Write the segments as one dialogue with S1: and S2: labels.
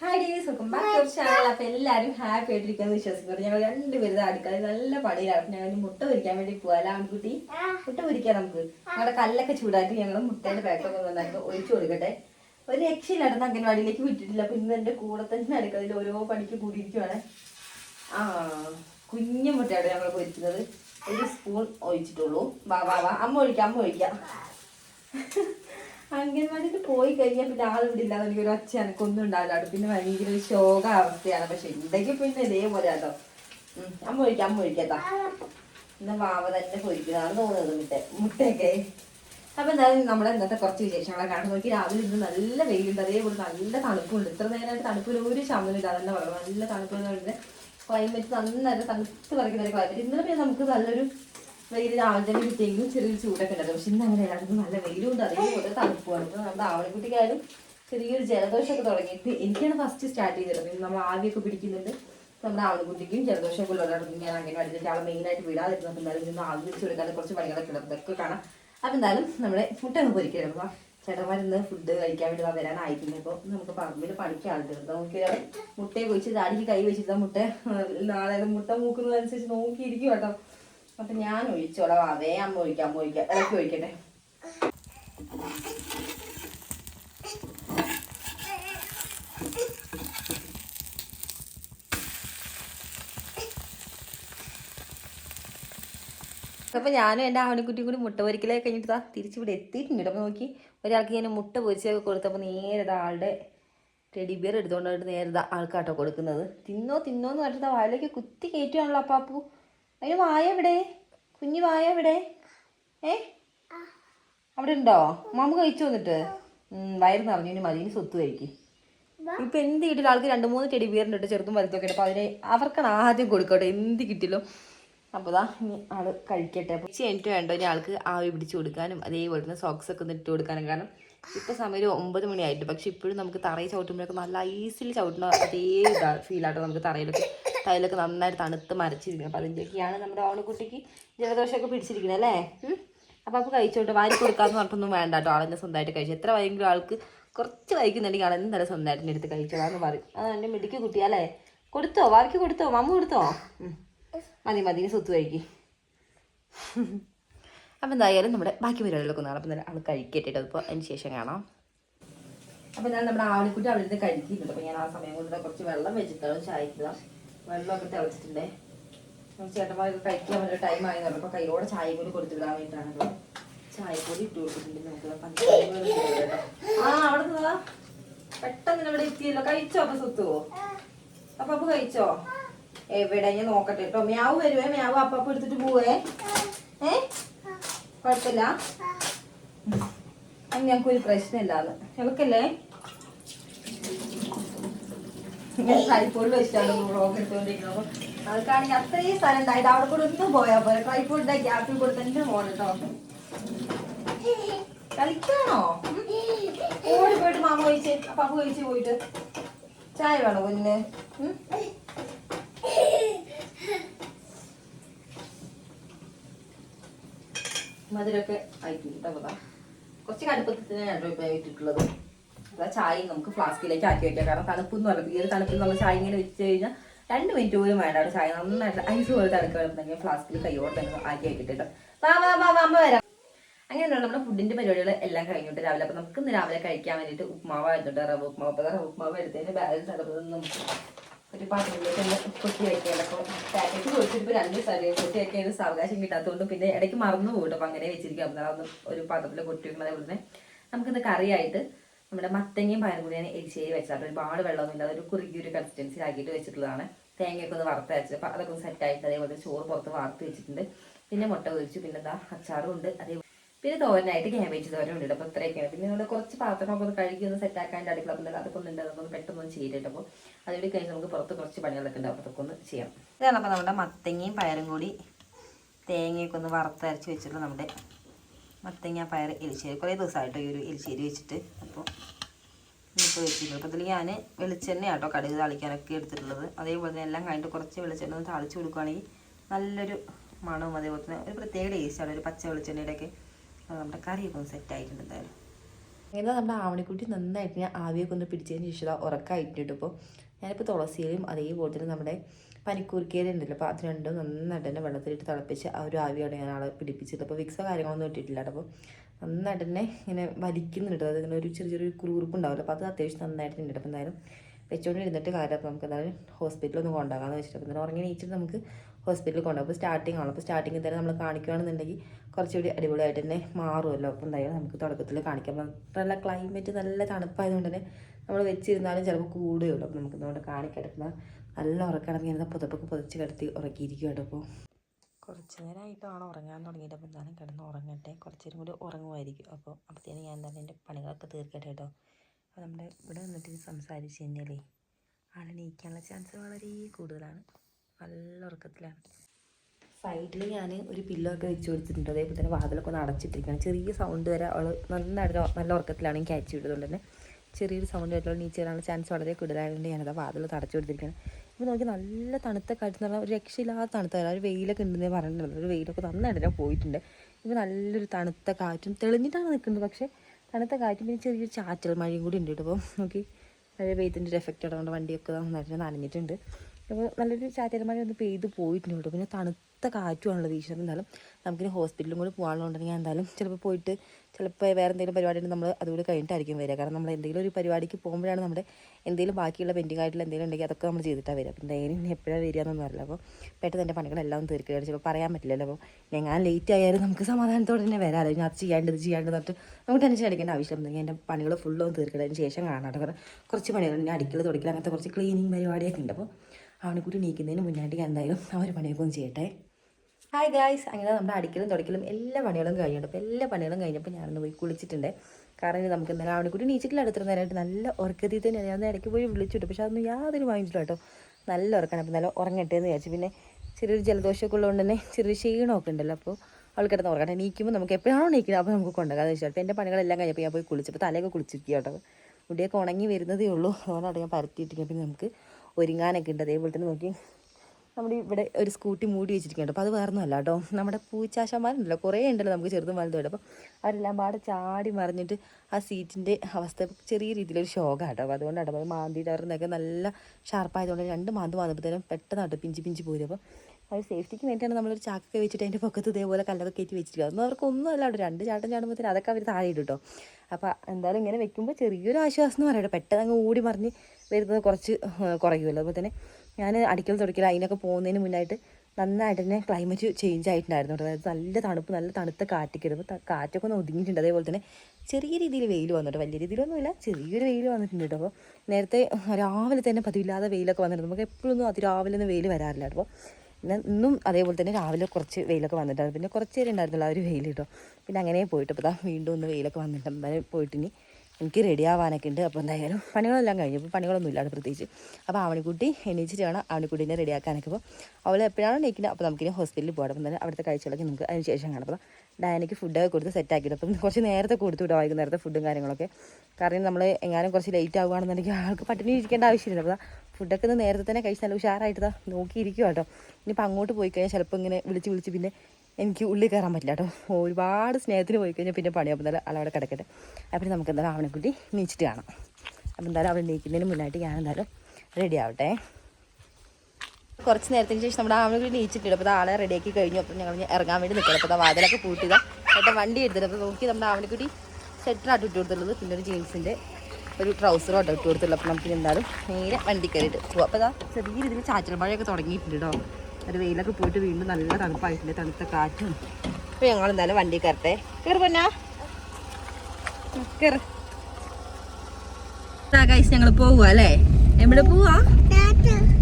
S1: Hi ഡീസ് welcome back to channel അപ്പോൾ എല്ലാവരും ഹാപ്പി ആയിട്ടിരിക്കാന്ന് വിശ്വസിക്കുന്നു. ഞങ്ങൾ രണ്ടുപേരും അടുക്കളയിൽ നല്ല പണിയിലാണ്. ഞങ്ങൾ മുട്ട പൊരിക്കാൻ വേണ്ടി പോവാല ആൺകുട്ടി? മുട്ട പൊരിക്കാം നമുക്ക്. ഞങ്ങളുടെ കല്ലൊക്കെ ചൂടാക്കി ഞങ്ങൾ മുട്ടേന്റെ പാക്കൊക്കെ നന്നായിട്ട് ഒഴിച്ചു കൊടുക്കട്ടെ. ഒരു രക്ഷയില്ലായിരുന്നു അംഗൻവാടിയിലേക്ക് വിട്ടിട്ടില്ല. അപ്പൊ ഇന്ന് എന്റെ കൂടെ തന്നെ അടുക്കളയിൽ ഓരോ പണിക്ക് കൂടിയിരിക്കുവാണ്. ആ കുഞ്ഞു മുട്ടയാണ് ഞങ്ങൾ പൊരിക്കുന്നത്. ഒരു സ്പൂൺ ഒഴിച്ചിട്ടുള്ളൂ. വാ വാ വാ. അമ്മ ഒഴിക്കാം അമ്മ ഒഴിക്കാം. അംഗൻവാടിയിൽ പോയി കഴിഞ്ഞാൽ പിന്നെ ആളിവിടെ ഇല്ലാതെ എനിക്ക് ഒരു ഒച്ച എനിക്കൊന്നും ഉണ്ടാവില്ല. അവിടെ പിന്നെ ഭയങ്കര ഒരു ശോക അവസ്ഥയാണ് പക്ഷെ ഉണ്ടെങ്കിൽ പിന്നെ ഇതേപോലെ ഉം, അമ്മ ഒഴിക്കാം അമ്മ ഒഴിക്കാട്ടാ ഇന്ന് വാവ തന്നെ പൊരിക്കുന്നതാണ് തോന്നുന്നത് മുട്ട മുട്ടയൊക്കെ. അപ്പൊ എന്തായാലും നമ്മുടെ ഇന്നത്തെ കുറച്ച് വിശേഷങ്ങളെ കാണാൻ നോക്കി. രാവിലെ ഇന്ന് നല്ല വെയിലുണ്ട്. അതേപോലെ നല്ല തണുപ്പുണ്ട്. ഇത്ര നേരമായിട്ട് തണുപ്പിൽ ഒരു ശമനം ഇല്ല അതന്നെ പറയുന്നത് നല്ല തണുപ്പ് ക്ലൈമറ്റ് നന്നായിട്ട് തണുത്ത് പറയുന്ന ഒരു ക്ലൈമറ്റ് ഇന്നലെ പിന്നെ നമുക്ക് നല്ലൊരു വെയിൽ രാവിലെ കിട്ടിയെങ്കിലും ചെറിയൊരു ചൂടൊക്കെ ഉണ്ടായിരുന്നു. പക്ഷെ ഇന്ന് അങ്ങനെ എല്ലാവർക്കും നല്ല വെയിലും ഉണ്ട് അതേപോലെ തണുപ്പുമാണ് ഇപ്പൊ നമ്മുടെ ആവണിക്കുട്ടിക്കായാലും ചെറിയൊരു ജലദോഷമൊക്കെ തുടങ്ങിയിട്ട് എനിക്കാണ് ഫസ്റ്റ് സ്റ്റാർട്ട് ചെയ്തത്. പിന്നെ നമ്മൾ ആവിയൊക്കെ പിടിക്കുന്നുണ്ട്. നമ്മുടെ ആവണിക്കുട്ടിക്കും ജലദോഷമൊക്കെ ഉള്ളവരാണെങ്കിൽ ഞാൻ അങ്ങനെ അടിച്ചിട്ട് ആളെ മെയിനായിട്ട് വിടാതിരുന്നു അപ്പം എന്തായാലും ഇന്ന് ആവി പിടിച്ച് കൊടുക്കാതെ കുറച്ച് പണികളൊക്കെ ഉണ്ട് അതൊക്കെ കാണാം. അപ്പം എന്തായാലും നമ്മുടെ ഫുഡ് ഒന്ന് പൊരിക്കണം. അപ്പോൾ ചേട്ടന്മാർ ഇന്ന് ഫുഡ് കഴിക്കാൻ വേണ്ടി വരാനായിരിക്കുന്നത് അപ്പോൾ നമുക്ക് പറമ്പിൽ പണിക്കാളുണ്ട്. നമുക്ക് മുട്ടയെ പൊയിച്ച് ദാടിക്ക് കൈ വെച്ചിട്ട് മുട്ട നാളെ മുട്ട മൂക്കുന്നതനുസരിച്ച് നോക്കിയിരിക്കും കേട്ടോ. അപ്പൊ ഞാൻ ഒഴിച്ചോളാം. അതേ അമ്മ ഒഴിക്കാം അമ്മ ഒഴിക്കാം. ഇളക്കി ഒഴിക്കട്ടെ. അപ്പൊ ഞാനും എന്റെ ആവണിക്കുട്ടിയും കൂടി മുട്ട പൊരിക്കലൊക്കെ കഴിഞ്ഞിട്ട് തിരിച്ചിവിടെ എത്തിയിട്ടുണ്ട്. കേട്ടോ. അപ്പൊ നോക്കി ഒരാൾക്ക് ഞാൻ മുട്ട പൊരിച്ചൊക്കെ കൊടുത്തപ്പോൾ നേരെ ആളുടെ ടെഡി ബിയർ എടുത്തുകൊണ്ട് പോയിട്ട് നേരെ ആൾക്കാട്ടോ കൊടുക്കുന്നത്. തിന്നോ തിന്നോന്ന് പറഞ്ഞിട്ട് വായിലേക്ക് കുത്തി കയറ്റുകയാണല്ലോ അപ്പാപ്പു. അതിന് വായ എവിടെ? കുഞ്ഞു വായ എവിടെ? ഏ? അവിടെ ഉണ്ടോ? മാമ കഴിച്ചു വന്നിട്ട്. വയറ് നിറഞ്ഞു. ഇനി മതി. ഇനി സ്വത്ത് കഴിക്കും. ഇപ്പൊ എന്ത് കിട്ടിയാലും ആൾക്ക് രണ്ട് മൂന്ന് ചെടി ബിയറിന്റെ ഇട്ട് ചെറുതും വലുതൊക്കെ ഉണ്ട്. അപ്പൊ അതിനെ അവർക്കാണ് ആദ്യം കൊടുക്കട്ടെ. എന്ത് കിട്ടിയല്ലോ അപ്പോൾ ദാ ഇനി ആൾ കഴിക്കട്ടെ. അപ്പോൾ ഉച്ച കഴിഞ്ഞിട്ട് വേണ്ട? ഇനി ആൾക്ക് ആവി പിടിച്ചു കൊടുക്കാനും അതേപോലെ തന്നെ സോക്സ് ഒക്കെ ഒന്ന് ഇട്ട് കൊടുക്കാനും. കാരണം ഇപ്പോൾ സമയം ഒരു ഒമ്പത് മണിയായിട്ട്. പക്ഷെ ഇപ്പോഴും നമുക്ക് തറയിൽ ചവിട്ടുമ്പോഴൊക്കെ നല്ല ഐസിൽ ചവിട്ടുന്ന അതേ ഇതാ ഫീലാട്ടോ നമുക്ക് തറയിലൊക്കെ. ടൈലൊക്കെ നന്നായിട്ട് തണുത്ത് മരച്ചിരിക്കുന്നത് അപ്പോൾ അതിന്റെയൊക്കെയാണ് നമ്മുടെ ഓണക്കുട്ടിക്ക് ജലദോഷമൊക്കെ പിടിച്ചിരിക്കുന്നത് അല്ലേ? അപ്പം അപ്പോൾ കഴിച്ചോട്ടെ. വാരി കൊടുക്കാമെന്ന് പറഞ്ഞിട്ടൊന്നും വേണ്ട കേട്ടോ. ആളെന്നെ സ്വന്തമായിട്ട് കഴിച്ചു. എത്ര വൈകിയെങ്കിലും ആൾക്ക് കുറച്ച് വൈകുന്നുണ്ടെങ്കിൽ ആളെ എന്തായാലും സ്വന്തമായിട്ട് എന്റെ അടുത്ത് കഴിച്ചോളാന്ന് പറയും. അത് എന്റെ മിടിക്ക് കുട്ടിയല്ലേ കൊടുത്തോ? വാരിക്ക് കൊടുത്തോ? മമ്മ കൊടുത്തോ. മതി മതി. സ്വത്ത് കഴിക്കും. അപ്പം എന്തായാലും നമ്മുടെ ബാക്കി പരിപാടികളൊക്കെ ഒന്നാണ് അപ്പം ആൾ കഴിക്കട്ടെ. അപ്പോൾ അതിന് ശേഷം കാണാം. അപ്പം ഞാൻ നമ്മുടെ ആളിക്കുട്ടി അവിടെ കഴിക്കുന്നുണ്ട്. അപ്പം ഞാൻ ആ സമയം കൊണ്ട് കുറച്ച് വെള്ളം വെച്ചിട്ടാണ് ചായക്കുക വെള്ളമൊക്കെ തിളച്ചിട്ടുണ്ടേ. ചേട്ടന്മാരൊക്കെ കഴിക്കാൻ വേണ്ടി ടൈം ആയി പറഞ്ഞപ്പോൾ കയ്യോടെ ചായ കൂടി കൊടുത്തിടാൻ വേണ്ടിയിട്ടാണ് കേട്ടോ. ചായ കൂടി ഇട്ട് കൊടുത്തിട്ടുണ്ട്. ആ അവിടെ നിന്നാ പെട്ടെന്ന് ഇവിടെ എത്തിയല്ലോ. കഴിച്ചോ അപ്പൊ സുത്തുവോ അപ്പൊ അപ്പൊ കഴിച്ചോ? എവിടെ? ഞാൻ നോക്കട്ടെ കേട്ടോ. മ്യാവ് വരുവേ. മ്യാവ് അപ്പൊ അപ്പൊ എടുത്തിട്ട് പോവേ. ഏ? കുഴപ്പമില്ല. ഞങ്ങൾക്കൊരു പ്രശ്നമില്ലാന്ന് ഞങ്ങൾക്കല്ലേ? തന്നെ പോകണം കേട്ടോ ഓടി പോയിട്ട് പോയിട്ട് ചായ ആയിട്ടുണ്ട് കേട്ടോ. കുറച്ച് കടുപ്പത്തിന് കേട്ടോ ഇപ്പൊ ഇട്ടിട്ടുള്ളത്. അതാ ചായയും നമുക്ക് ഫ്ലാസ്കിലേക്ക് ആക്കി വെക്കാം. കാരണം തണുപ്പെന്ന് പറയുന്നത് ഈ ഒരു തണുപ്പിൽ നമ്മൾ ചായ ഇങ്ങനെ വെച്ച് കഴിഞ്ഞാൽ രണ്ട് മിനിറ്റ് പോലും വേണ്ട അവിടെ ചായ. നന്നായിട്ട് ഐസ് പോലെ തണുക്കുകയാണെന്നുണ്ടെങ്കിൽ ഫ്ലാസ്കിൽ കൈയോടെ തന്നെ ആക്കി വെക്കിട്ടോ വാ വാ വാ വാ, അമ്മ വരാം. അങ്ങനെയുള്ള നമ്മുടെ ഫുഡിന്റെ പരിപാടികൾ എല്ലാം കഴിഞ്ഞിട്ട് രാവിലെ. അപ്പൊ നമുക്ക് ഇന്ന് രാവിലെ കഴിക്കാൻ വേണ്ടിയിട്ട് ഉപ്മാവ് എടുത്തിട്ട് റവ ഉപ്മാവ്. അപ്പൊ റവ ഉപ്മാവ് എടുത്തതിന് ബാലൻസ് നമുക്ക് ഒരു പാത്രത്തിലേക്ക് ഒന്ന് കൊട്ടി അപ്പൊ പാക്കറ്റ് കൊടുത്തിട്ട് രണ്ട് സ്ഥലം കൊത്തി വെക്കാൻ ഒരു സാവകാശം കിട്ടാത്തതുകൊണ്ട് പിന്നെ ഇടയ്ക്ക് മറന്നു പോകും അപ്പൊ അങ്ങനെ വെച്ചിരിക്കാം ഒരു പാത്രത്തിൽ കൊട്ടി വെക്കുന്നത് പോലെ തന്നെ നമുക്കിന്ന് കറിയായിട്ട് നമ്മുടെ മത്തങ്ങയും പയറും കൂടിയാണ് എരിശ്ശേരി വെച്ചത് ഒരുപാട് വെള്ളമൊന്നും ഇല്ല അതൊരു കുറുകിയ ഒരു കൺസിസ്റ്റൻസി ആക്കിയിട്ട് വെച്ചിട്ടുള്ളതാണ്. തേങ്ങയൊക്കെ ഒന്ന് വറുത്ത് വെച്ചത് അപ്പോൾ അതൊക്കെ ഒന്ന് സെറ്റ് ആയിട്ട് അതേപോലെ ചോറ് പുറത്ത് വറുത്ത് വെച്ചിട്ടുണ്ട്. പിന്നെ മുട്ട പൊരിച്ചു പിന്നെ എന്താ അച്ചാറും ഉണ്ട്. അതേപോലെ പിന്നെ തോരനായിട്ട് ക്യാബേജ് തോരൻ ഉണ്ട് അപ്പോൾ ഇത്രയൊക്കെയാണ്. പിന്നെ നമ്മൾ കുറച്ച് പാത്രങ്ങളൊക്കെ ഒന്ന് കഴുകി ഒന്ന് സെറ്റ് ആക്കാൻ അടുക്കള അപ്പോൾ അതൊക്കെ ഒന്ന് അതൊന്ന് പെട്ടെന്ന് ചെയ്തിട്ട് അപ്പോൾ അതുകൂടി കഴിഞ്ഞ് നമുക്ക് പുറത്ത് കുറച്ച് പണികളൊക്കെ ഉണ്ട് അപ്പോൾ അതൊക്കെ ഒന്ന് ചെയ്യാം. ഇതാണ് അപ്പോൾ നമ്മുടെ മത്തങ്ങയും പയറും കൂടി തേങ്ങയൊക്കെ ഒന്ന് വറുത്തരച്ച് വെച്ചിട്ടുള്ള നമ്മുടെ മത്തങ്ങ പയർ എലിശ്ശേരി. കുറേ ദിവസമായിട്ടോ ഈ ഒരു എലിശ്ശേരി വെച്ചിട്ട്. അപ്പോൾ ഇപ്പോൾ വെച്ചിട്ടുണ്ട് അപ്പോൾ ഇതിൽ ഞാൻ വെളിച്ചെണ്ണ ആട്ടോ കടുക് താളിക്കാനൊക്കെ എടുത്തിട്ടുള്ളത്. അതേപോലെ തന്നെ എല്ലാം കഴിഞ്ഞിട്ട് കുറച്ച് വെളിച്ചെണ്ണ താളിച്ച് കൊടുക്കുകയാണെങ്കിൽ നല്ലൊരു മണവും അതേപോലെ തന്നെ ഒരു പ്രത്യേക ടേസ്റ്റാണ് ഒരു പച്ച വെളിച്ചെണ്ണയുടെയൊക്കെ നമ്മുടെ കറിയൊക്കെ ഒന്ന് സെറ്റ് ആയിട്ടുണ്ട് എന്തായാലും. അങ്ങനെ നമ്മുടെ ആവണിക്കുട്ടി നന്നായിട്ട് ഞാൻ ആവിയൊക്കെ ഒന്ന് പിടിച്ചതിന് ശേഷം ഉറക്കമായിട്ടുണ്ട് ഞാനിപ്പോൾ തുളസിയിലും അതേപോലെ തന്നെ നമ്മുടെ പനിക്കൂർക്കയിലും ഉണ്ടല്ലോ അപ്പോൾ അത് രണ്ടും നന്നായിട്ട് തന്നെ വെള്ളത്തിലിട്ട് തിളപ്പിച്ച് ആ ഒരു ആവിയോടെ ഞാൻ ആളെ പിടിപ്പിച്ചിട്ട് അപ്പോൾ വിക്സോ കാര്യങ്ങളൊന്നും ഇട്ടിട്ടില്ല അപ്പോൾ നന്നായിട്ട് തന്നെ ഇങ്ങനെ വലിക്കുന്നുണ്ട്. അതായത് ഇങ്ങനെ ഒരു ചെറിയ ചെറിയ കുറുകുറുപ്പ് ഉണ്ടാവില്ല അപ്പോൾ അത് അത്യാവശ്യം നന്നായിട്ട് ഉണ്ട് അപ്പോൾ എന്തായാലും വെച്ചുകൊണ്ട് ഇരുന്നിട്ട് കാര്യം അപ്പോൾ നമുക്ക് എന്തായാലും ഹോസ്പിറ്റലൊന്നും കൊണ്ടാകാമെന്ന് വെച്ചിട്ട് അപ്പോൾ ഉറങ്ങി നീച്ചിട്ട് നമുക്ക് ഹോസ്പിറ്റലിൽ കൊണ്ടുപോകും. അപ്പോൾ സ്റ്റാർട്ടിംഗ് ആണ്. അപ്പോൾ സ്റ്റാർട്ടിങ്ങിൽ തന്നെ നമ്മൾ കാണിക്കുകയാണെന്നുണ്ടെങ്കിൽ കുറച്ചുകൂടി അടിപൊളിയായിട്ട് തന്നെ മാറുമല്ലോ. അപ്പോൾ എന്തായാലും നമുക്ക് തുടക്കത്തിൽ കാണിക്കാം. നല്ല ക്ലൈമറ്റ് നല്ല തണുപ്പായതുകൊണ്ട് തന്നെ നമ്മൾ വെച്ചിരുന്നാലും ചിലപ്പോൾ കൂടുകയുള്ളൂ. അപ്പോൾ നമുക്ക് ഇതുകൊണ്ട് കാണിക്കിടക്കുന്ന നല്ല ഉറക്കണമെങ്കിൽ എന്താ പുതപ്പൊക്കെ പുതച്ച് കിടത്തി ഉറക്കിയിരിക്കും അപ്പോൾ കുറച്ച് നേരമായിട്ടാണ് ഉറങ്ങാൻ തുടങ്ങിയിട്ട് അപ്പോൾ എന്തായാലും കിടന്ന് ഉറങ്ങട്ടെ. കുറച്ച് നേരം കൂടി ഉറങ്ങുമായിരിക്കും. അപ്പോൾ അപ്പോഴത്തേനും ഞാൻ എന്തായാലും എന്റെ പണികളൊക്കെ തീർക്കട്ടെ കേട്ടോ. അപ്പോൾ നമ്മുടെ ഇവിടെ വന്നിട്ട് സംസാരിച്ച് കഴിഞ്ഞാലേ ആളിനെ നീക്കാനുള്ള ചാൻസ് വളരെ കൂടുതലാണ്. നല്ല ഉറക്കത്തിലാണ് സൈഡിൽ ഞാൻ ഒരു പില്ലോ ഒക്കെ വെച്ച് കൊടുത്തിട്ടുണ്ട്. അതേപോലെ തന്നെ വാതിലൊക്കെ ഒന്ന് അടച്ചിട്ടിരിക്കുകയാണ്. ചെറിയ സൗണ്ട് വരെ അവൾ നന്നായിട്ട് നല്ല ഉറക്കത്തിലാണ്. എനിക്ക് അയച്ചു വിടുന്നത് തന്നെ. ചെറിയൊരു സൗണ്ട് ആയിട്ടുള്ള നീച്ച് വരാനുള്ള ചാൻസ് വളരെ കൂടുതലായതുകൊണ്ട് ഞാനത് വാതിൽ തടച്ചു കൊടുത്തിരിക്കുകയാണ്. ഇപ്പോൾ നോക്കി നല്ല തണുത്ത കാറ്റ് നല്ല ഒരു രക്ഷയില്ലാത്ത തണുത്ത കാര്യം ഒരു വെയിലൊക്കെ ഉണ്ടെന്നേ പറഞ്ഞിട്ടുള്ളത് ഒരു വെയിലൊക്കെ നന്നായിട്ട് ഞാൻ പോയിട്ടുണ്ട്. ഇപ്പോൾ നല്ലൊരു തണുത്ത കാറ്റും തെളിഞ്ഞിട്ടാണ് നിൽക്കുന്നത്. പക്ഷേ തണുത്ത കാറ്റും പിന്നെ ചെറിയൊരു ചാറ്റൽ മഴയും കൂടി ഉണ്ട് കേട്ടോ. അപ്പോൾ നോക്കി മഴ പെയ്തിന്റെ ഒരു എഫക്റ്റ് അതുകൊണ്ട് വണ്ടിയൊക്കെ നന്നായിട്ട് നനഞ്ഞിട്ടുണ്ട്. അപ്പോൾ നല്ലൊരു ചാറ്റൽമഴ ഒന്ന് പെയ്ത് പോയിട്ടുണ്ട് പിന്നെ തണുത്ത കാറ്റുമാണല്ലോ ഈശ്വരൻ എന്തായാലും നമുക്കിനി ഹോസ്പിറ്റലും കൂടി പോകാനുള്ളതുണ്ടെങ്കിൽ ഞാൻ എന്തായാലും ചിലപ്പോൾ പോയിട്ട് ചിലപ്പോൾ വേറെ എന്തെങ്കിലും പരിപാടി നമ്മൾ അതുകൂടി കഴിഞ്ഞിട്ടായിരിക്കും വരിക. കാരണം നമ്മൾ എന്തെങ്കിലും ഒരു പരിപാടിക്ക് പോകുമ്പോഴാണ് നമ്മുടെ എന്തെങ്കിലും ബാക്കിയുള്ള പെൻഡിങ് ആയിട്ടുള്ള എന്തെങ്കിലും ഉണ്ടെങ്കിൽ അതൊക്കെ നമ്മൾ ചെയ്തിട്ടാണ് വരിക. എന്തായാലും ഇനി എപ്പോഴാണ് വരിക എന്നൊന്നും അറിയില്ല. അപ്പോൾ പെട്ടെന്ന് എന്റെ പണികളെല്ലാം തീർക്കുകയാണ്. ചിലപ്പോൾ പറയാൻ പറ്റില്ലല്ലോ. അപ്പോൾ ഞാൻ ലേറ്റ് ആയാലും നമുക്ക് സമാധാനത്തോടെ തന്നെ വരാമല്ലോ ഞാൻ അത് ചെയ്യാണ്ട് ഇത് ചെയ്യാണ്ട് എന്നിട്ട് നമുക്ക് ടെൻഷൻ അടിക്കേണ്ട ആവശ്യമില്ല. എന്റെ പണികൾ ഫുള്ളും തീർക്കുന്നതിന് ശേഷം കാണാം കാരണം കുറച്ച് പണികൾ ഞാൻ അടിക്കൽ തുടക്കൽ അങ്ങനത്തെ കുറച്ച് ക്ലീനിങ് പരിപാടിയൊക്കെ ഉണ്ട്. അപ്പോൾ അവനെ കൂടി നീക്കുന്നതിന് മുന്നായിട്ട് ഞാൻ എന്തായാലും ആ ഒരു പണിയൊക്കെ ഒന്ന് ചെയ്യട്ടെ. ഹായ് ഗായ്സ് അങ്ങനെ നമ്മുടെ അടിക്കലും തുടക്കലും എല്ലാ പണികളും കഴിഞ്ഞിട്ട് അപ്പോൾ എല്ലാ പണികളും കഴിഞ്ഞപ്പോൾ ഞാനൊന്ന് പോയി കുളിച്ചിട്ടുണ്ട്. കാരണം നമുക്ക് അവനെ കൂടി നീച്ചിട്ടില്ല അടുത്ത നേരമായിട്ട് നല്ല ഉറക്കത്തിൽ തന്നെ ഞാൻ ഇടയ്ക്ക് പോയി വിളിച്ചിട്ട്. പക്ഷെ അതൊന്നും യാതൊരു വാങ്ങിച്ചില്ല കേട്ടോ. നല്ല ഉറക്കണം. അപ്പോൾ നല്ല ഉറങ്ങട്ടെ എന്ന് വിചാരിച്ചു. പിന്നെ ചെറിയൊരു ജലദോഷമൊക്കെ ഉള്ളതുകൊണ്ട് തന്നെ ചെറിയൊരു ക്ഷീണമൊക്കെ ഉണ്ടല്ലോ. അപ്പോൾ അവൾ കിടന്ന് ഉറക്കട്ടെ നീക്കുമ്പോൾ നമുക്ക് എപ്പോഴാണോ നീക്കുന്നത് അപ്പോൾ നമുക്ക് കൊണ്ടുപോകാമെന്ന് വെച്ചാൽ അപ്പോൾ എന്റെ പണികളെല്ലാം കഴിഞ്ഞപ്പോൾ ഞാൻ പോയി കുളിച്ചപ്പോൾ തലയൊക്കെ കുളിച്ചിരിക്കുക കേട്ടോ. മുടിയൊക്കെ ഉണങ്ങി വരുന്നതേ ഉള്ളൂ. അതുകൊണ്ടാണ് ഞാൻ പരത്തിയിട്ടിരിക്കുക പിന്നെ നമുക്ക് ഒരുങ്ങാനൊക്കെ ഉണ്ട്. അതേപോലെ തന്നെ നോക്കി. നമ്മുടെ ഇവിടെ ഒരു സ്കൂട്ടി മൂടി വെച്ചിരിക്കുന്നുണ്ട്. അപ്പോൾ അത് വേറൊന്നുമല്ല കേട്ടോ. നമ്മുടെ പൂച്ചാശന്മാരുണ്ടല്ലോ. കുറേ ഉണ്ടല്ലോ നമുക്ക് ചെറുതും വലുതും ഉണ്ട് അപ്പോൾ അവരെല്ലാം പാടെ ചാടി മറിഞ്ഞിട്ട് ആ സീറ്റിന്റെ അവസ്ഥ ചെറിയ രീതിയിലൊരു ഷോക്കാണ് കേട്ടോ അപ്പോൾ അതുകൊണ്ടാണ് അപ്പോൾ അത് മാന്തിയിട്ട് അവരുടെ നല്ല ഷാർപ്പായതുകൊണ്ട് രണ്ട് മാന്ത് മാന്തപ്പോഴത്തേനും പെട്ടെന്നാട്ടോ പിഞ്ചി പിഞ്ചി പോരും. അപ്പോൾ അവർ സേഫ്റ്റിക്ക് വേണ്ടിയിട്ടാണ് നമ്മളൊരു ചാക്കൊക്കെ വെച്ചിട്ട് അതിന്റെ പൊക്കത്ത് ഇതേപോലെ കല്ലൊക്കെ കയറ്റി വെച്ചിരിക്കുക. അതൊന്നും അവർക്കൊന്നും അല്ല അവിടെ രണ്ട് ചാട്ടം ചാടുമ്പോഴത്തേനും അതൊക്കെ അവർ താഴെ ഇടും കേട്ടോ. അപ്പോൾ എന്തായാലും ഇങ്ങനെ വെക്കുമ്പോൾ ചെറിയൊരു ആശ്വാസം എന്ന് പറയട്ടെ. പെട്ടെന്ന് അങ്ങ് ഓടി മറിഞ്ഞ് വരുന്നത് കുറച്ച് കുറയുമല്ലോ. അതുപോലെ തന്നെ ഞാൻ അടിക്കൽ തുടക്കൽ അതിനൊക്കെ പോകുന്നതിന് മുന്നായിട്ട് നന്നായിട്ട് തന്നെ ക്ലൈമറ്റ് ചേഞ്ച് ആയിട്ടുണ്ടായിരുന്നു അതായത് നല്ല തണുപ്പ് നല്ല തണുത്ത കാറ്റൊക്കെ ഇടുമ്പോൾ കാറ്റൊക്കെ ഒന്ന് ഒതുങ്ങിയിട്ടുണ്ട്. അതേപോലെ തന്നെ ചെറിയ രീതിയിൽ വെയിൽ വന്നിട്ടുണ്ട് വലിയ രീതിയിലൊന്നുമില്ല. ചെറിയൊരു വെയിൽ വന്നിട്ടുണ്ട് അപ്പോൾ നേരത്തെ രാവിലെ തന്നെ പതിവില്ലാതെ വെയിലൊക്കെ വന്നിട്ടുണ്ട്. നമുക്ക് എപ്പോഴൊന്നും അതിരാവിലെ ഒന്നും വെയിൽ വരാറില്ല പിന്നെ ഇന്നും അതേപോലെ തന്നെ രാവിലെ കുറച്ച് വെയിലൊക്കെ വന്നിട്ടുണ്ടായിരുന്നു പിന്നെ കുറച്ച് നേരം ആ ഒരു വെയിൽ കേട്ടോ. പിന്നെ അങ്ങനെ പോയിട്ട് അപ്പോൾ വീണ്ടും ഒന്ന് വെയിലൊക്കെ വന്നിട്ട് പോയിട്ട് പോയിട്ടിനി എനിക്ക് റെഡി ആവാനൊക്കെ ഉണ്ട്. അപ്പോൾ എന്തായാലും പണികളെല്ലാം കഴിഞ്ഞു. അപ്പോൾ പണികളൊന്നും ഇല്ലാതെ പ്രത്യേകിച്ച്. അപ്പോൾ ആവണിക്കുട്ടി എണീച്ചിട്ട് വേണം ആവണിക്കുട്ടീനെ റെഡി ആക്കാനൊക്കെ. അപ്പോൾ അവൾ എപ്പോഴാണ് എണീക്കുന്നത് അപ്പോൾ നമുക്കിനി ഹോസ്പിറ്റലിൽ പോകണം. അപ്പം തന്നെ അവിടുത്തെ കാഴ്ചകളൊക്കെ നമുക്ക് അതിന് ശേഷം കാണാം. അപ്പോൾ ഡയനയ്ക്ക് ഫുഡൊക്കെ കൊടുത്ത് സെറ്റ് ആക്കിയിട്ട് അപ്പം കുറച്ച് നേരത്തെ കൊടുത്തു വിടാം വൈകുന്നേരത്തെ ഫുഡും കാര്യങ്ങളൊക്കെ. കാരണം നമ്മൾ എങ്ങാനും കുറച്ച് ലേറ്റ് ആവുകയാണെന്നുണ്ടെങ്കിൽ ആൾക്ക് പട്ടിണി ഇരിക്കേണ്ട ആവശ്യമില്ല അപ്പോൾ ഫുഡൊക്കെ ഒന്ന് നേരത്തെ തന്നെ കഴിച്ച് നല്ല ഉഷാറായിട്ട് ഇതാ നോക്കിയിരിക്കും കേട്ടോ. ഇനിയിപ്പോൾ അങ്ങോട്ട് പോയി കഴിഞ്ഞാൽ ചിലപ്പോൾ ഇങ്ങനെ വിളിച്ച് വിളിച്ച് പിന്നെ എനിക്ക് ഉള്ളിൽ കയറാൻ പറ്റില്ല കേട്ടോ. ഒരുപാട് സ്നേഹത്തിന് പോയി കഴിഞ്ഞാൽ പിന്നെ പണിയാകുമ്പോൾ എന്തായാലും അളവിടെ കിടക്കട്ടെ. അപ്പോൾ നമുക്ക് എന്തായാലും അവനെക്കുട്ടി നീച്ചിട്ട് കാണാം. അപ്പോൾ എന്തായാലും അവനെ നീക്കുന്നതിന് മുന്നായിട്ട് ഞാൻ എന്തായാലും റെഡി ആവട്ടെ. കുറച്ച് നേരത്തിന് ശേഷം നമ്മുടെ ആവണക്കുട്ടി നീച്ചിട്ടുണ്ട്. അപ്പോൾ ആളെ റെഡിയാക്കി കഴിഞ്ഞു. അപ്പോൾ ഞങ്ങൾ ഇറങ്ങാൻ വേണ്ടി നിൽക്കണം. അപ്പോൾ വാതിലൊക്കെ പൂട്ടുക എന്നിട്ട് വണ്ടി എടുത്തിട്ട് അപ്പോൾ നോക്കി നമ്മുടെ ആവണക്കുട്ടി സെറ്ററായിട്ട് ഇട്ട് കൊടുത്തുള്ളത് പിന്നെ ഒരു ജീൻസിന്റെ ഒരു ട്രൗസറോട്ടോ ഇട്ട് കൊടുത്തുള്ളൂ അപ്പോൾ നമുക്ക് എന്തായാലും നേരെ വണ്ടി കയറിയിട്ട് പോകും അപ്പോൾ അതാ ചെറിയ രീതിയിൽ ചാച്ചൽ മഴയൊക്കെ തുടങ്ങിയിട്ടുണ്ട് കേട്ടോ ഒരു വെയിലൊക്കെ പോയിട്ട് വീണ്ടും നല്ല തണുപ്പായിട്ടുണ്ട്. തണുത്ത കാറ്റും. അപ്പോൾ ഞങ്ങൾ എന്തായാലും വണ്ടി കയറട്ടെ. കയറി പൊന്നാ. ഞങ്ങൾ പോവുക അല്ലേ? എവിടെ പോവാ?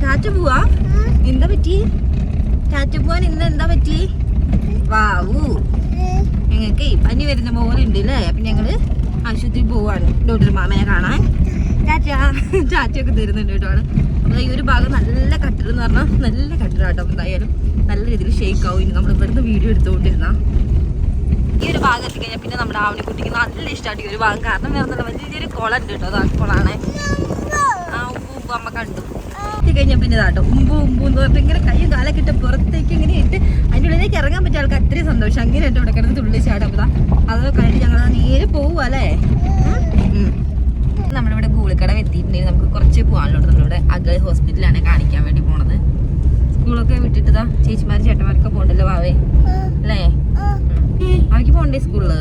S1: ടാറ്റ പോവാ? എന്താ പറ്റി? ടാറ്റ പോവാൻ ഇന്ന് എന്താ പറ്റി? വാവൂ ഞങ്ങൾക്ക് പനി വരുന്ന പോലെ ഉണ്ട് അല്ലേ അപ്പം ഞങ്ങൾ ആശുപത്രി പോവാണ്. ഡോക്ടർ മാമനെ കാണാൻ. ടാറ്റ ചാച്ചയൊക്കെ തരുന്നുണ്ട് കേട്ടോ അപ്പോൾ ഈ ഒരു ഭാഗം നല്ല കട്ടർ എന്ന് പറഞ്ഞാൽ നല്ല കട്ടർ കേട്ടോ. എന്തായാലും നല്ല രീതിയിൽ ഷേക്ക് ആവും. ഇനി നമ്മൾ ഇവിടുന്ന് വീഡിയോ എടുത്തുകൊണ്ടിരുന്ന. ഈ ഒരു ഭാഗം എത്തിക്കഴിഞ്ഞാൽ പിന്നെ നമ്മുടെ ആവണിക്കുട്ടിക്ക് നല്ല ഇഷ്ടമായിട്ട് ഈ ഒരു ഭാഗം. കാരണം വേറെ വലിയൊരു കുളം ഉണ്ട് കേട്ടോ. അത് ആ കുളമാണ് ആ ഉപ്പ് ഉപ്പ് അമ്മ കണ്ടു. എത്തിക്കഴിഞ്ഞാൽ പിന്നെ ഇതാട്ടോ. ഉമ്പ് ഉമ്പ് എന്ന് പറഞ്ഞിട്ട് ഇങ്ങനെ കൈയും കാലൊക്കെ ഇട്ട് പുറത്തേക്ക് ഇങ്ങനെ ഇട്ട് അതിന്റെ ഉള്ളിലേക്ക് ഇറങ്ങാൻ പറ്റിയ ആൾക്ക് അത്രയും സന്തോഷം. അങ്ങനെ ഇട്ട് ഇവിടെ കിടന്ന് തുള്ളി ചാടും. ദാ അത് കഴിഞ്ഞ് ഞങ്ങൾ നേരെ പോവുക അല്ലേ? നമ്മളിവിടെ ഗൂളിക്കടവ് എത്തിയിട്ടുണ്ടെങ്കിൽ നമുക്ക് കുറച്ച് പോകാനുള്ളൂ നമ്മളിവിടെ അഗൽ ഹോസ്പിറ്റലാണ് കാണിക്കാൻ വേണ്ടി പോണത്. സ്കൂളൊക്കെ വിട്ടിട്ടതാ ചേച്ചിമാര് ചേട്ടന്മാരൊക്കെ പോകണ്ടല്ലോ വാവേ. അല്ലേ? അവർക്ക് പോകണ്ടേ സ്കൂളിൽ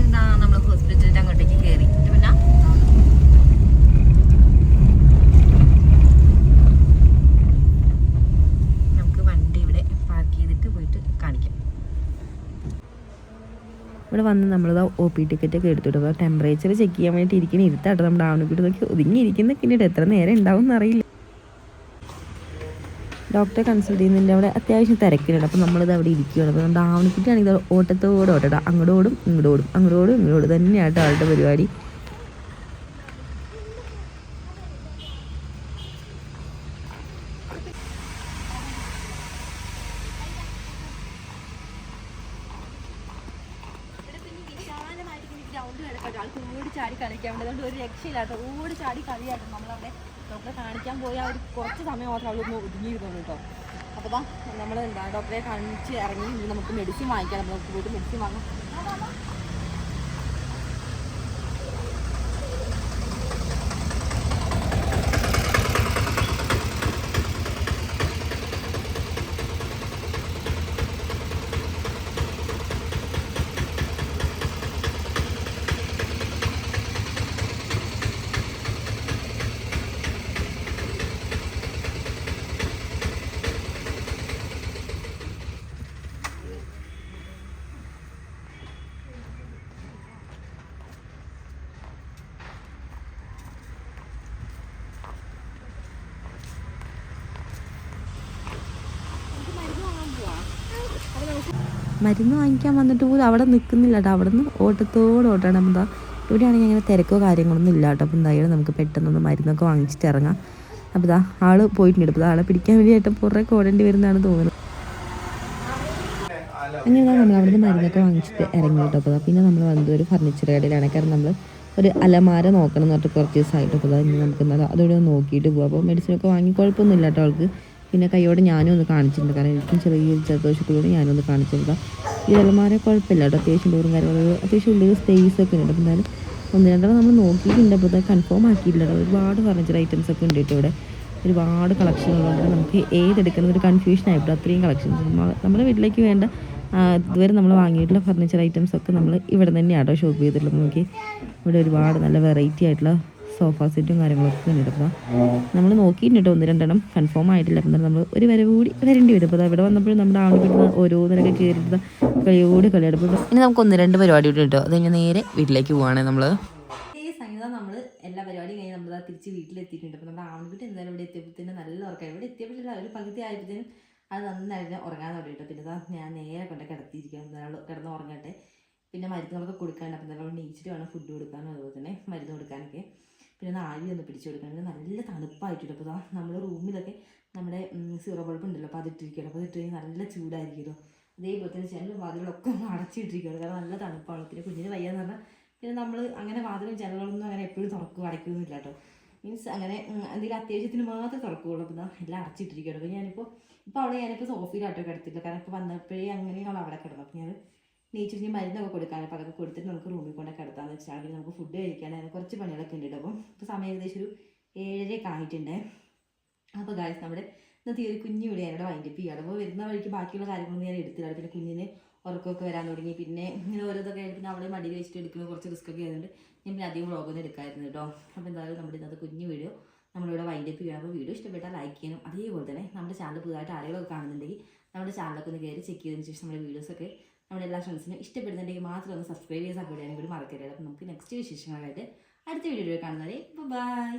S1: എന്താ നമ്മൾ ഹോസ്പിറ്റലിന്റെ അങ്ങോട്ടേക്ക് കയറി പിന്നെ നമുക്ക് വണ്ടി ഇവിടെ പാർക്ക് ചെയ്തിട്ട് പോയിട്ട് കാണിക്കാം
S2: ഇവിടെ വന്ന് നമ്മളിതാ ഒ പി ടിക്കറ്റ് ഒക്കെ എടുത്തിട്ട് അപ്പോൾ ടെമ്പറേച്ചർ ചെക്ക് ചെയ്യാൻ വേണ്ടിയിട്ട് ഇരിക്കുന്ന ഇരുത്താട്ടോ നമ്മുടെ ആവണിക്കുട്ടി നോക്കി ഒതുങ്ങി ഇരിക്കുന്ന പിന്നീട് എത്ര നേരം ഉണ്ടാവും എന്നറിയില്ല. ഡോക്ടറെ കൺസൾട്ട് ചെയ്യുന്നതിന്റെ അവിടെ അത്യാവശ്യം തിരക്കിലുണ്ട്. അപ്പോൾ നമ്മളിത് അവിടെ ഇരിക്കുകയാണ് അപ്പോൾ നമ്മുടെ ആവണിക്കുട്ടിയാണെങ്കിൽ ഓട്ടത്തോടെ ഓട്ടട്ടോ അങ്ങോട്ടോടും ഇങ്ങോട്ടോടും അങ്ങോട്ടോടും ഇങ്ങോട്ടോടും തന്നെയാട്ടോ ആളുടെ പരിപാടി.
S1: അതുകൊണ്ട് കേട്ടോ ഓടി ചാടി കളിയാട്ടോ നമ്മളവിടെ. ഡോക്ടറെ കാണിക്കാൻ പോയി. ആ ഒരു കുറച്ച് സമയം മാത്രം അവളൊന്ന് ഒതുങ്ങിയിരുന്നു കേട്ടോ. അപ്പോൾ നമ്മൾ എന്താ ഡോക്ടറെ കാണിച്ച് ഇറങ്ങി നമുക്ക് മെഡിസിൻ വാങ്ങിക്കാം. നമുക്ക് പോയിട്ട് മെഡിസിൻ വാങ്ങാം.
S2: മരുന്ന് വാങ്ങിക്കാൻ വന്നിട്ട് പോലും അവിടെ നിൽക്കുന്നില്ല കേട്ടോ അവിടെ നിന്ന് ഓട്ടത്തോടെ ഓട്ടാണ്. അപ്പം എന്താ? ഇവിടെയാണെങ്കിൽ അങ്ങനെ തിരക്കോ കാര്യങ്ങളൊന്നും ഇല്ല കേട്ടോ. അപ്പം എന്തായാലും നമുക്ക് പെട്ടെന്നൊന്ന് മരുന്നൊക്കെ വാങ്ങിച്ചിട്ട് ഇറങ്ങാം. അപ്പോൾ ഇതാ ആൾ പോയിട്ടുണ്ട്. അപ്പോൾ ആളെ പിടിക്കാൻ വേണ്ടിയിട്ട് പുറത്തേക്ക് ഓടേണ്ടി വരുന്നതാണ് തോന്നുന്നത്. അങ്ങനെ നമ്മൾ അവിടുന്ന് മരുന്നൊക്കെ വാങ്ങിച്ചിട്ട് ഇറങ്ങി കേട്ടോ. അപ്പോൾ പിന്നെ നമ്മൾ വന്നത് ഒരു ഫർണിച്ചർ കടയിലാണ്. കാരണം നമ്മൾ ഒരു അലമാര നോക്കണം എന്ന് പറഞ്ഞിട്ട് കുറച്ച് ദിവസമായിട്ട്. അപ്പോൾ ഇനി നമുക്ക് എന്നാൽ അതോടെ നോക്കിയിട്ട് പോകാം അപ്പോൾ മെഡിസിനൊക്കെ വാങ്ങി കുഴപ്പമൊന്നുമില്ല കേട്ടോ അവൾക്ക് പിന്നെ കൈയോട് ഞാനും ഒന്ന് കാണിച്ചിട്ടുണ്ട്. കാരണം എനിക്കും ചെറിയൊരു ജലദോഷത്തിലൂടെ ഞാനും ഒന്ന് കാണിച്ചിട്ടുണ്ട്. ഈ അലമാര കുഴപ്പമില്ല കേട്ടോ. അത്യാവശ്യം ഡോറും കാര്യങ്ങളും അത്യാവശ്യം ഉള്ളിൽ സ്പേസ് ഒക്കെ ഉണ്ട്. അപ്പോൾ എന്തായാലും ഒന്ന് രണ്ടെണ്ണം നമ്മൾ നോക്കിയിട്ടുണ്ട്. അപ്പോൾ കൺഫേം ആക്കിയിട്ടില്ല ഒരുപാട് ഫർണിച്ചർ ഐറ്റംസ് ഒക്കെ ഉണ്ട് കേട്ടോ ഇവിടെ. ഒരുപാട് കളക്ഷനുകളുണ്ട് നമുക്ക് ഏതെടുക്കുന്ന ഒരു കൺഫ്യൂഷൻ ആയിട്ടോ. അത്രയും കളക്ഷൻസ് നമ്മുടെ വീട്ടിലേക്ക് വേണ്ട ഇതുവരെ നമ്മൾ വാങ്ങിയിട്ടുള്ള ഫർണിച്ചർ ഐറ്റംസ് ഒക്കെ നമ്മൾ ഇവിടെ തന്നെയാട്ടോ ഷോപ്പ് ചെയ്തിട്ടുള്ളത്. നോക്കി ഇവിടെ ഒരുപാട് നല്ല വെറൈറ്റി ആയിട്ടുള്ള സോഫ സെറ്റും കാര്യങ്ങളൊക്കെ ഉണ്ട് അപ്പോൾ നമ്മൾ നോക്കിയിട്ടുണ്ട്. കേട്ടോ ഒന്ന് രണ്ടെണ്ണം കൺഫേം ആയിട്ടില്ല. അപ്പം നമ്മൾ ഒരു വരവ് കൂടി വരേണ്ടി വരും. അപ്പോൾ ഇവിടെ വന്നപ്പോഴും നമ്മുടെ ആളുകളുടെ ഓരോന്നിനൊക്കെ കയറിയിട്ട് കളിയോട് കളിയെടുപ്പ് അപ്പോൾ ഇനി നമുക്ക് ഒന്ന് രണ്ട് പരിപാടി കൂടി കിട്ടും അത് കഴിഞ്ഞ് നേരെ വീട്ടിലേക്ക് പോവുകയാണ് നമ്മൾ
S1: ഈ സംഗീതം നമ്മൾ എല്ലാ പരിപാടിയും കഴിഞ്ഞ് നമ്മൾ തിരിച്ച് വീട്ടിലെത്തിയിട്ടുണ്ട്. അപ്പോൾ നമ്മുടെ ആൺകുട്ടി എന്തായാലും ഇവിടെ എത്തിയപ്പോഴത്തേനും നല്ല ഉറക്കം. ഇവിടെ എത്തിയപ്പോഴില്ല ഒരു പകുതി ആയപ്പോഴത്തേനും അത് നന്നായിട്ട് ഉറങ്ങാൻ തുടങ്ങിയിട്ട്. പിന്നെ ഞാൻ നേരെ കൊണ്ട് കിടത്തിയിരിക്കാം എന്തായാലും കിടന്ന് ഉറങ്ങട്ടെ. പിന്നെ മരുന്നുകളൊക്കെ കൊടുക്കാണ്ട് അപ്പം എന്തായാലും നീച്ചിട്ട് വേണം ഫുഡ് കൊടുക്കാനും അതുപോലെ തന്നെ മരുന്ന് കൊടുക്കാനൊക്കെ. പിന്നെ നാഴി ഒന്ന് പിടിച്ചെടുക്കണം. കൊടുക്കാനും നല്ല തണുപ്പായിട്ടുണ്ട് അപ്പോൾ നമ്മുടെ റൂമിലൊക്കെ നമ്മുടെ സീറോ ബൾബ് ഉണ്ടല്ലോ. അപ്പോൾ അതിട്ടിരിക്കണം അപ്പോൾ അതിട്ട് നല്ല ചൂടായിരിക്കുമല്ലോ. അതേപോലെ തന്നെ ജനലും വാതിലൊക്കെ ഒന്ന് അടച്ചിട്ടിരിക്കുകയാണ്. കാരണം നല്ല തണുപ്പാണ്. പിന്നെ കുഞ്ഞിന് വയ്യാന്ന് പറഞ്ഞാൽ പിന്നെ നമ്മൾ അങ്ങനെ വാതിലും ജനലുകളൊന്നും അങ്ങനെ എപ്പോഴും തുറക്കും അടയ്ക്കൊന്നുമില്ല കേട്ടോ. മീൻസ് അങ്ങനെ എന്തെങ്കിലും അത്യാവശ്യത്തിന് മാത്രമേ തുറക്കുകയുള്ളൂ അപ്പോൾ എല്ലാം അടച്ചിട്ടിരിക്കുകയാണ്. അപ്പോൾ ഞാനിപ്പോൾ ഇപ്പോൾ അവിടെ ഞാനിപ്പോൾ സോഫയിലാട്ടോ കിടത്തില്ല കാരണം ഇപ്പോൾ വന്നപ്പോഴേ അങ്ങനെയാണ് അവിടെ കിടന്നത്. അപ്പോൾ ഞാൻ നീച്ചിട്ട് മരുന്നൊക്കെ കൊടുക്കാൻ അപ്പോൾ അതൊക്കെ കൊടുത്തിട്ട് നമുക്ക് റൂമിൽ കൊണ്ട് കിടത്താന്ന് പിന്നെ നമുക്ക് ഫുഡ് കഴിക്കാൻ കുറച്ച് പണികളൊക്കെ ഉണ്ട് അപ്പം ഇപ്പോൾ സമയം ഏകദേശം ഒരു ഏഴരയൊക്കെ ആയിട്ടുണ്ട്. അപ്പോൾ ഗായ്സ് നമ്മുടെ ഇന്നത്തെ ഒരു കുഞ്ഞു വിളി ഞാനിവിടെ വൈൻഡപ്പ് ചെയ്യാണ് അപ്പോൾ വരുന്ന വഴിക്ക് ബാക്കിയുള്ള കാര്യങ്ങളൊന്നും ഞാൻ എടുത്തില്ല പിന്നെ കുഞ്ഞിന് ഉറക്കമൊക്കെ വരാൻ തുടങ്ങി. പിന്നെ ഇങ്ങനെ ഓരോതൊക്കെ പിന്നെ അവളെ മടിയിൽ വെച്ചിട്ട് എടുക്കുന്ന കുറച്ച് റിസ്ക് ഒക്കെ ആയതുകൊണ്ട് ഞാൻ പിന്നെ അധികം വ്ളോഗൊന്നും എടുക്കായിരുന്നു കേട്ടോ അപ്പോൾ എന്തായാലും നമ്മുടെ ഇന്നത്തെ കുഞ്ഞു വീഡിയോ നമ്മളിവിടെ വൈൻഡപ്പ് ചെയ്യണം അപ്പോൾ വീഡിയോ ഇഷ്ടപ്പെട്ടാൽ ലൈക്ക് ചെയ്യണം അതേപോലെ തന്നെ നമ്മുടെ ചാനൽ പുതുതായിട്ട് ആളുകളൊക്കെ കാണുന്നുണ്ടെങ്കിൽ നമ്മുടെ ചാനലൊക്കെ ഒന്ന് കയറി ചെക്ക് ചെയ്തതിന് ശേഷം നമ്മുടെ വീഡിയോസൊക്കെ നമ്മുടെ എല്ലാ ഫ്രണ്ട്സിനും ഇഷ്ടപ്പെടുന്നുണ്ടെങ്കിൽ മാത്രം ഒന്ന് സബ്സ്ക്രൈബ് ചെയ്ത് സപ്പോർട്ട് ചെയ്യാനും കൂടി മറക്കരുത്. അപ്പം നമുക്ക് നെക്സ്റ്റ് വിശേഷങ്ങളായിട്ട് അടുത്ത വീഡിയോയിൽ കാണുന്നവരെ ബൈ